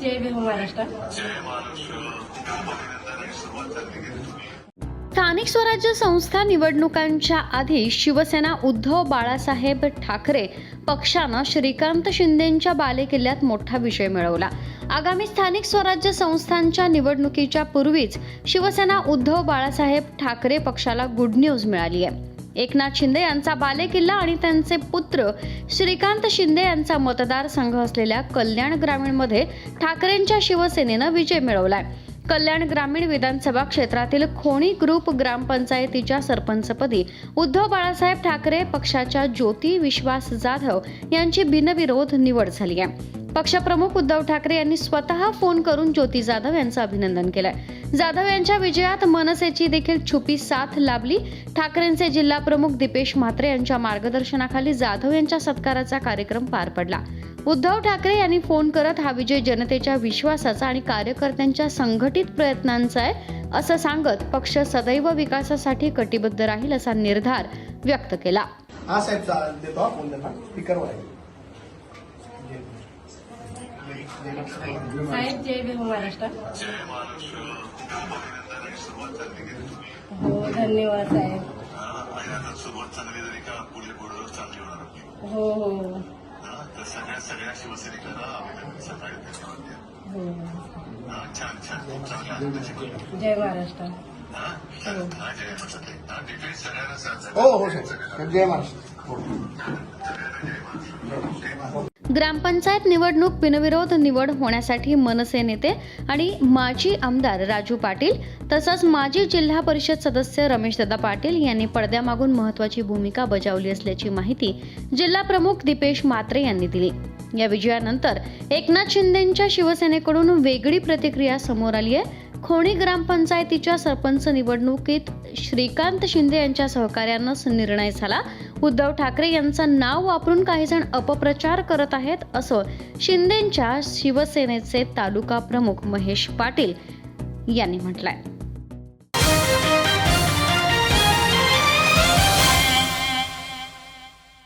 जय भीम महाराष्ट्र. स्थानिक स्वराज्य संस्था निवडणुकांच्या आधी शिवसेना उद्धव बाळासाहेब ठाकरे पक्षानं श्रीकांत शिंदेंच्या बालेकिल्ल्यात मोठा विजय मिळवला. आगामी स्थानिक स्वराज्य संस्थांच्या निवडणुकीच्या पूर्वीच शिवसेना उद्धव बाळासाहेब ठाकरे पक्षाला गुड न्यूज मिळाली आहे. एकनाथ शिंदे यांचा बालेकिल्ला आणि त्यांचे पुत्र श्रीकांत शिंदे यांचा मतदारसंघ असलेल्या कल्याण ग्रामीणमध्ये ठाकरेंच्या शिवसेनेनं विजय मिळवलाय. कल्याण ग्रामीण विधानसभा क्षेत्रातील खोणी ग्रुप ग्रामपंचायतीच्या सरपंचपदी उद्धव बाळासाहेब ठाकरे पक्षाच्या ज्योती विश्वास जाधव यांची बिनविरोध निवड झाली आहे. पक्षप्रमुख उद्धव ठाकरे यांनी स्वतः फोन करून ज्योती जाधव यांचं अभिनंदन केलंय. जाधव यांच्या विजयात मनसेची देखील छुपी साथ लाभली. ठाकरेंचे जिल्हा प्रमुख दीपेश म्हात्रे यांच्या मार्गदर्शनाखाली जाधव यांच्या सत्काराचा कार्यक्रम पार पडला. उद्धव ठाकरे यांनी फोन करत हा विजय जनतेच्या विश्वासाचा आणि कार्यकर्त्यांच्या संघटित प्रयत्नांचा आहे असं सांगत पक्ष सदैव विकासासाठी कटिबद्ध राहील असा निर्धार व्यक्त केला. हा साहेब चा- देतो हा फोन त्यांना. स्पीकरवर आहे. साहेब जय भीम महाराष्ट्र. हो धन्यवाद साहेब. हो हो. हा, तर सगळ्या सगळ्या शिवसैनिकांना सकाळी धन्यवाद द्या हो हा, छान छान खूप चांगल्या हाताने शिकवलं. जय महाराष्ट्र हा? हा, जय महाराष्ट्र. हा, डिटेल्स सगळ्यांना सांग. हो हो साहेब जय महाराष्ट्र हो. ग्रामपंचायत निवडणूक बिनविरोध निवड होण्यासाठी मनसे नेते आणि माजी आमदार राजू पाटील तसंच माजी जिल्हा परिषद सदस्य रमेशदादा पाटील यांनी पडद्यामागून महत्वाची भूमिका बजावली असल्याची माहिती जिल्हा प्रमुख दीपेश मात्रे यांनी दिली. या विजयानंतर एकनाथ शिंदेंच्या शिवसेनेकडून वेगळी प्रतिक्रिया समोर आली आहे खोणी ग्रामपंचायतीच्या सरपंच निवडणुकीत श्रीकांत शिंदे यांच्या सहकार्यानं निर्णय झाला. उद्धव ठाकरे यांचं नाव वापरून काही जण अपप्रचार करत आहेत असं शिंदेंच्या शिवसेनेचे तालुका प्रमुख महेश पाटील यांनी म्हटलंय.